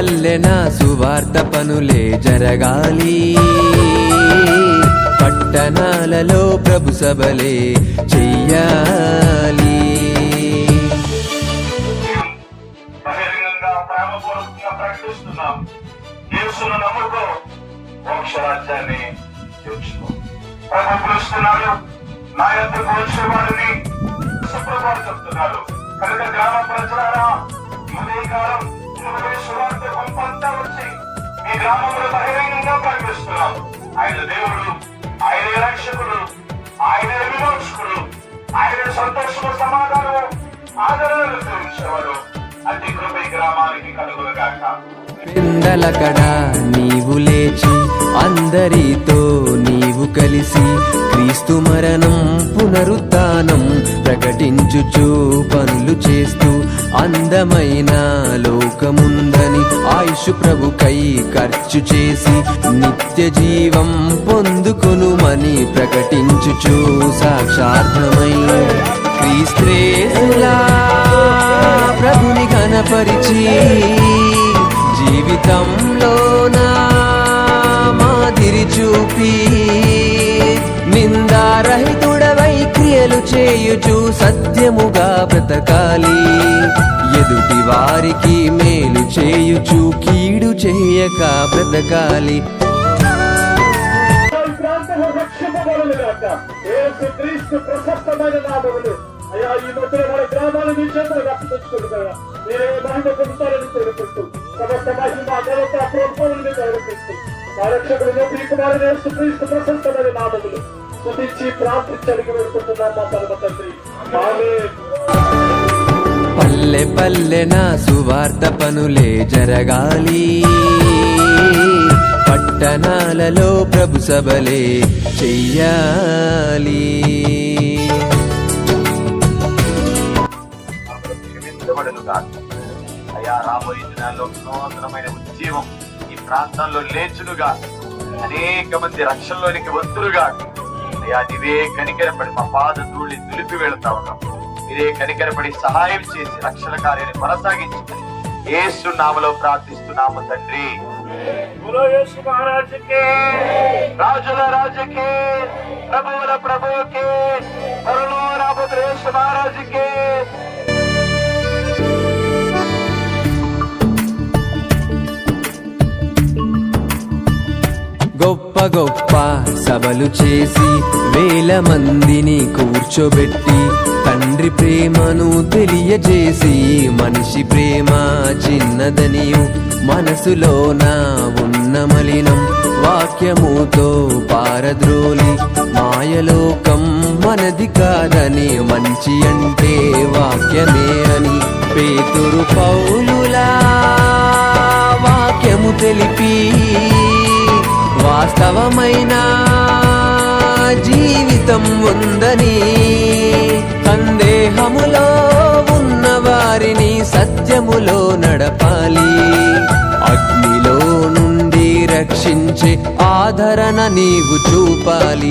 పల్లె సువార్త పనులే జరగాలి. పట్టణాలలో ప్రభు సభలే చెయ్యాలి. బహిరంగంగా తెచ్చుకో ప్రభు పిలుస్తున్నాడు. నా యొక్క వారిని గ్రామంలో బహిరంగంగా పరిపిస్తున్నాం ఆయన దేవుడు ఆయన రక్షకుడు ఆయన విమోచకుడు ఆయన సంతోషము సమాధానము ఆదరణలు చూపించేవాడు అతి కృప ఈ గ్రామానికి కలుగునుగాక. పెందలకడ నీవు లేచి అందరితో నీవు కలిసి క్రీస్తు మరణం పునరుత్నం ప్రకటించుచు పనులు చేస్తూ అందమైన లోకముందని ఆయుష్ ప్రభుకై ఖర్చు చేసి నిత్య జీవం పొందుకొనుమని ప్రకటించుచు సాక్షార్థమై క్రీస్తేసులా ప్రభుని కనపరిచి జీవితంలో నా మాదిరి చూపి నిందారహితుడవై క్రియలు చేయుచు సత్యముగా బ్రతకాలి. ఎదుటి వారికి మేలు చేయుచు కీడు చేయక బ్రతకాలి. అయ్యా ఈ మన గ్రామాల మీరే మహిమ పొందుతారని సమస్త మహిమ ప్రోత్సాహాన్ని రక్షకుడు కుమారుడు ప్రశస్తమైన నామములు. ప్రార్థించడానికి వెళ్తున్నాం మా పరమ తండ్రి. పల్లె పల్లెన సువార్త పనులే జరగాలి. పట్టణాలలో ప్రభు సభలే చెయ్యాలి. అయ్యా రాబోయే దినాల్లో నూతనమైన ఉద్యమం ఈ ప్రాంతంలో లేచునుగా. అనేక మంది రక్షణలోనికి వంతులుగా అయ్యా నీవే కనికరపడి మా పాద ధూళి దులిపి వెళ్తా ఉన్నాం. మీరే కనికరపడి సహాయం చేసి రక్షణ కార్యాన్ని కొనసాగించుకుని ఏసు నామలో ప్రార్థిస్తున్నాము తండ్రి. రాజుల రాజుకి ప్రభువుల ప్రభువుకి మహారాజుకి. గొప్ప గొప్ప సభలు చేసి వేల మందిని కూర్చోబెట్టి తండ్రి ప్రేమను తెలియజేసి మనిషి ప్రేమ చిన్నదనియు మనసులోన ఉన్న మలినం వాక్యముతో పారద్రోలి మాయలోకం మనది కాదని మంచి అంటే వాక్యమే అని పేతురు పౌలులా వాక్యము తెలిపి వాస్తవమైన జీవితం ఉందని ఆదరణ నీవు చూపాలి.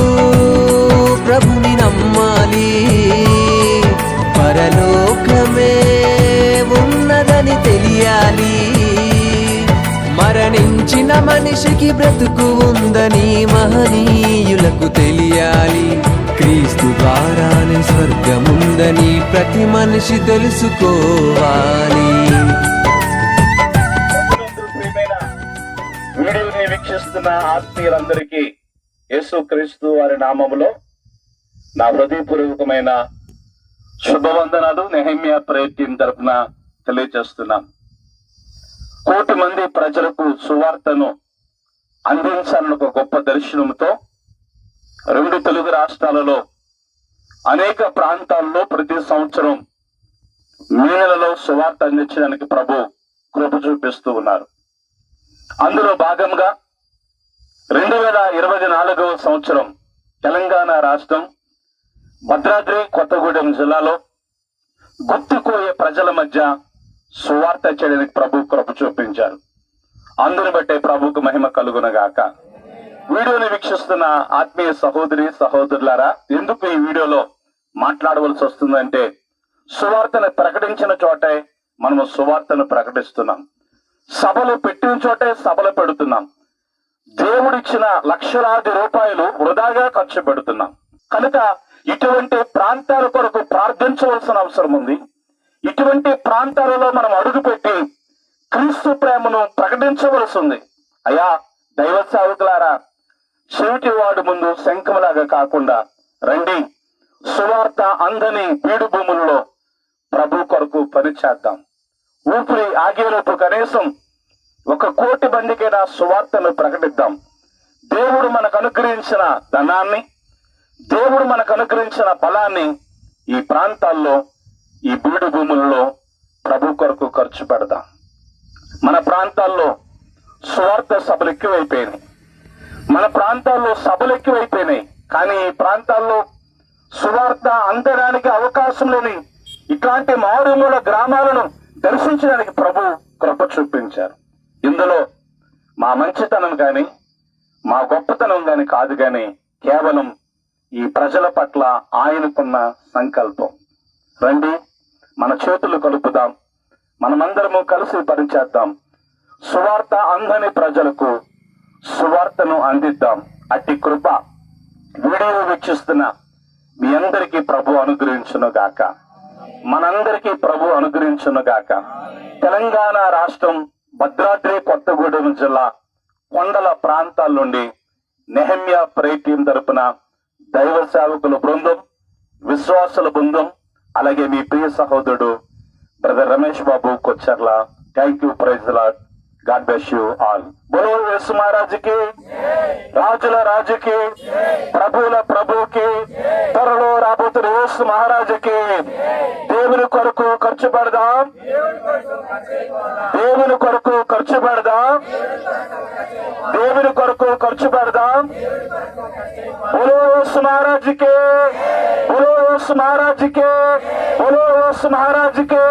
చిన్న మనిషికి బ్రతుకు ఉందని మహనీయులకు తెలియాలి. క్రీస్తు ద్వారానే స్వర్గముందని ప్రతి మనిషి తెలుసుకోవాలి. వీడియోని వీక్షిస్తున్న ఆత్మీయులందరికీ యేసు క్రీస్తు వారి నామములో నా హృదయపూర్వకమైన శుభవందనాలు. నెహమ్య ప్రయత్నం తరపున తెలియజేస్తున్నాను. కోటి మంది ప్రజలకు సువార్తను అందించాలని ఒక గొప్ప దర్శనంతో రెండు తెలుగు రాష్ట్రాలలో అనేక ప్రాంతాల్లో ప్రతి సంవత్సరం మే నెలలో సువార్త అందించడానికి ప్రభు కృప చూపిస్తూ ఉన్నారు. అందులో భాగంగా రెండు వేల ఇరవై నాలుగవ సంవత్సరం తెలంగాణ రాష్ట్రం భద్రాద్రి కొత్తగూడెం జిల్లాలో గుర్తుకోయే ప్రజల మధ్య సువార్త చేయడానికి ప్రభు కృప చూపించారు. అందుని బట్టే ప్రభుకు మహిమ కలుగునగాక. వీడియోని వీక్షిస్తున్న ఆత్మీయ సహోదరి సహోదరులారా ఎందుకు ఈ వీడియోలో మాట్లాడవలసి వస్తుందంటే సువార్తను ప్రకటించిన చోటే మనము సువార్తను ప్రకటిస్తున్నాం. సభలు పెట్టిన చోటే సభలు పెడుతున్నాం. దేవుడిచ్చిన లక్షలాది రూపాయలు వృధాగా ఖర్చు పెడుతున్నాం. కనుక ఇటువంటి ప్రాంతాల కొరకు ప్రార్థించవలసిన అవసరం ఉంది. ఇటువంటి ప్రాంతాలలో మనం అడుగుపెట్టి క్రీస్తు ప్రేమను ప్రకటించవలసి ఉంది అయ్యా దైవ సేవకులారా చెవిటి వాడు ముందు శంఖములాగా కాకుండా రండి. సువార్త అందని బీడు భూములలో ప్రభు కొరకు పనిచేద్దాం ఊపిరి ఆగేలోపు కనీసం ఒక కోటి మందికైనా సువార్తను ప్రకటిద్దాం. దేవుడు మనకు అనుగ్రహించిన ధనాన్ని దేవుడు మనకు అనుగ్రహించిన బలాన్ని ఈ ప్రాంతాల్లో ఈ బీడు భూములలో ప్రభు కొరకు ఖర్చు పెడదాం. మన ప్రాంతాల్లో సువార్త సభలు ఎక్కువైపోయినాయి. మన ప్రాంతాల్లో సభలు ఎక్కువైపోయినాయి. కానీ ఈ ప్రాంతాల్లో సువార్త అందడానికి అవకాశం లేని ఇట్లాంటి మారుమూల గ్రామాలను దర్శించడానికి ప్రభు కృప చూపించారు. ఇందులో మా మంచితనం కానీ మా గొప్పతనం కానీ కాదు కానీ కేవలం ఈ ప్రజల పట్ల ఆయనకున్న సంకల్పం. రండి మన చేతులు కలుపుదాం. మనమందరము కలిసి పనిచేద్దాం. సువార్త అందని ప్రజలకు సువార్తను అందిద్దాం. అట్టి కృప వీడియో వీక్షిస్తున్న మీ అందరికీ ప్రభు అనుగ్రహించును గాక. మనందరికీ ప్రభు అనుగ్రహించును గాక. తెలంగాణ రాష్ట్రం భద్రాద్రి కొత్తగూడెం జిల్లా కొండల ప్రాంతాల నుండి నెహమ్య ప్రేటీం తరపున దైవ సేవకుల బృందం విశ్వాసుల బృందం అలాగే మీ ప్రియ సహోదరుడు brother Ramesh Babu Kocharla. Thank you praise lord God bless you all బోలో యేసు మహారాజుకి రాజుల రాజుకి ప్రభువుల ప్రభుకి త్వరలో రాబోతున్న యేసు మహారాజుకి దేవుని కొరకు ఖర్చు పెడదాం. దేవుని కొరకు ఖర్చు పెడదాం. దేవుని కొరకు ఖర్చు పెడదాం. బులోస్ మహారాజుకే బులోస్ మహారాజుకే బులోస్ మహారాజుకే.